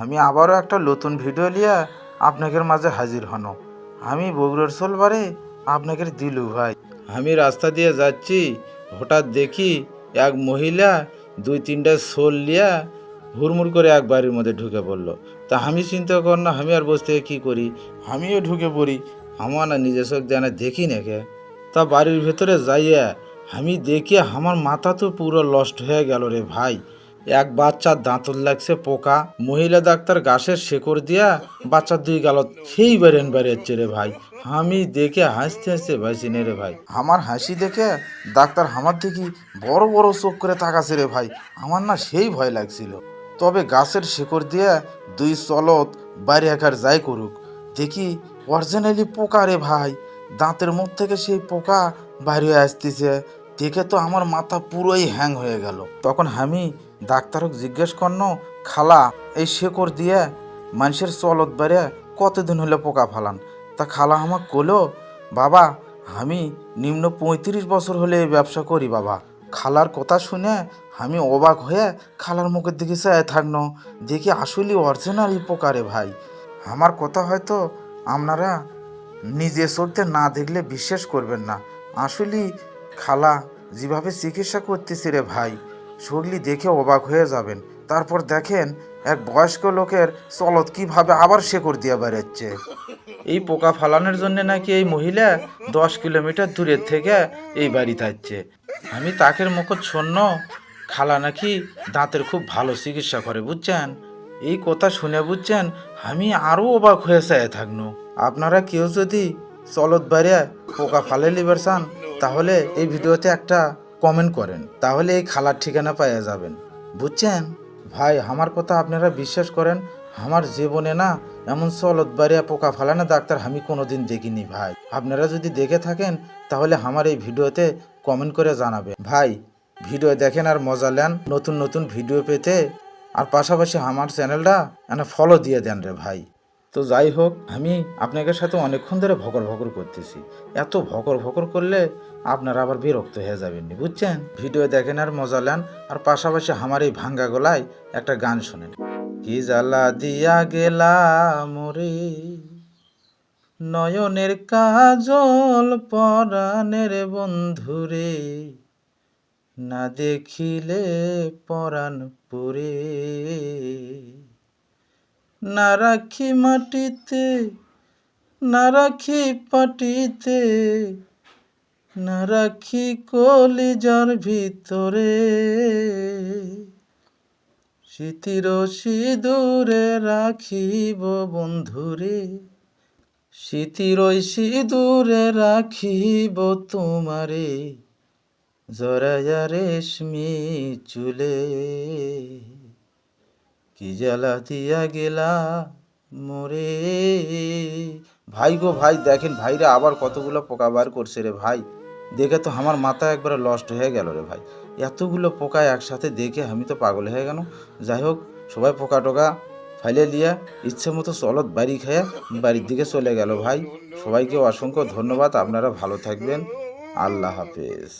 আমি আবারও একটা নতুন ভিডিও নিয়ে আপনাদের মাঝে হাজির হন। আমি বগুড়ার সোলবারে আপনাকে দিলু ভাই। আমি রাস্তা দিয়ে যাচ্ছি, হঠাৎ দেখি এক মহিলা দুই তিনটা সোল লিয়া হুড়মুড় করে এক বাড়ির মধ্যে ঢুকে পড়ল। তা আমি চিন্তা কর না, আমি আর বসে থেকে কী করি? আমিও ঢুকে পড়ি। আমার না নিজের চোখ দিয়ে না দেখি নাকি তা বাড়ির ভেতরে যাইয়া আমি দেখি আমার মাথা তো পুরো লস্ট হয়ে গেল রে ভাই। এক বাচ্চার দাঁতর লাগছে পোকা। মহিলা ডাক্তার গাছের শেকড় দিয়া বাচ্চার দুই গালত সেই বেরেন বেরিয়েছে রে ভাই। আমি দেখে হাসতে হাসতে ভাইছি রে ভাই। আমার হাসি দেখে ডাক্তার আমার দেখি বড় বড় চোখ করে তাকাছে রে ভাই। আমার না সেই ভয় লাগছিল। তবে গাছের শেকড় দিয়ে দুই চলত বাইরে একার যাই করুক। দেখি অরিজিনালি পোকা রে ভাই। দাঁতের মুখ থেকে সেই পোকা বাইরে আসতেছে। দেখে তো আমার মাথা পুরোই হ্যাং হয়ে গেল। তখন আমি ডাক্তারক জিজ্ঞেস করন, খালা, এই শেকড় দিয়ে মানুষের চলত বেড়ে কতদিন হলে পোকা ফালান? তা খালা আমাক কলো বাবা, আমি নিম্ন পঁয়ত্রিশ বছর হলে এই ব্যবসা করি, বাবা। খালার কথা শুনে আমি অবাক হয়ে খালার মুখের দিকে চায় থাকনো, দেখি আসলে অরিজিনাল পোকারে ভাই। আমার কথা হয়তো আপনারা নিজে চোখতে না দেখলে বিশ্বাস করবেন না। আসলে খালা যেভাবে চিকিৎসা করতেছে রে ভাই সগলি দেখে অবাক হয়ে যাবেন। তারপর দেখেন এক বয়স্ক লোকের চলত কীভাবে আবার শেকড় দিয়ে বেড়াচ্ছে। এই পোকা ফালানোর জন্য নাকি এই মহিলা দশ কিলোমিটার দূরের থেকে এই বাড়ি থাকছে। আমি তাকের মুখ শূন্য, খালা নাকি দাঁতের খুব ভালো চিকিৎসা করে, বুঝছেন? এই কথা শুনে, বুঝছেন? আমি আরও অবাক হয়ে চায় থাকনো। আপনারা কেউ যদি চলত বাইরে পোকা ফালে লিবার চান তাহলে এই ভিডিওতে একটা কমেন্ট করেন, তাহলে এই খালার ঠিকানা পাওয়া যাবেন। বুঝছেন? ভাই, আমার কথা আপনারা বিশ্বাস করেন, আমার জীবনে না এমন চলত বাড়িয়া পোকা ফালানো ডাক্তার আমি কোনোদিন দেখিনি ভাই। আপনারা যদি দেখে থাকেন, তাহলে আমার এই ভিডিওতে কমেন্ট করে জানাবেন। ভাই, ভিডিও দেখেন আর মজা নেন, নতুন নতুন ভিডিও পেতে, আর পাশাপাশি আমার চ্যানেলটা এনে ফলো দিয়ে দেন রে ভাই। তো যাই হোক আমি আপনাদের সাথে অনেকক্ষণ ধরে ভকর ভকর করতেছি। এত ভকর ভকর করলে আপনারা আবার বিরক্ত হয়ে যাবেন নি, বুঝছেন? ভিডিও দেখেন আর মজা নেন আর পাশাপাশি আমার এই ভাঙ্গা গলায় একটা গান শোনেন। কি জ্বালা দিয়া গেলা মোরে নয়নের কাজল পরাণের বন্ধুরে না দেখিলে পরাণ পুরে। না রাখি মাটিতে, না রাখি পাটিতে, না রাখি কলিজার ভিতরে। স্মৃতির সিঁদুরে রাখিব বন্ধুরে, স্মৃতির সিঁদুরে রাখিব তোমারে, জরায়া রেশমি চুলে। কি জ্বালা দিয়া গেলা মোরে? ভাই গো ভাই, দেখেন ভাইরা আবার কতগুলো পোকা বার করছে রে ভাই। দেখে তো আমার মাথা একবারে লস্ট হয়ে গেল রে ভাই। এতগুলো পোকা একসাথে দেখে আমি তো পাগল হয়ে গেল যাই হোক, সবাই পোকা টোকা ফাইলে লিয়া, ইচ্ছে মতো চলত বাড়ি খেয়ে বাড়ির দিকে চলে গেল ভাই। সবাইকে অসংখ্য ধন্যবাদ, আপনারা ভালো থাকবেন। আল্লাহ হাফেজ।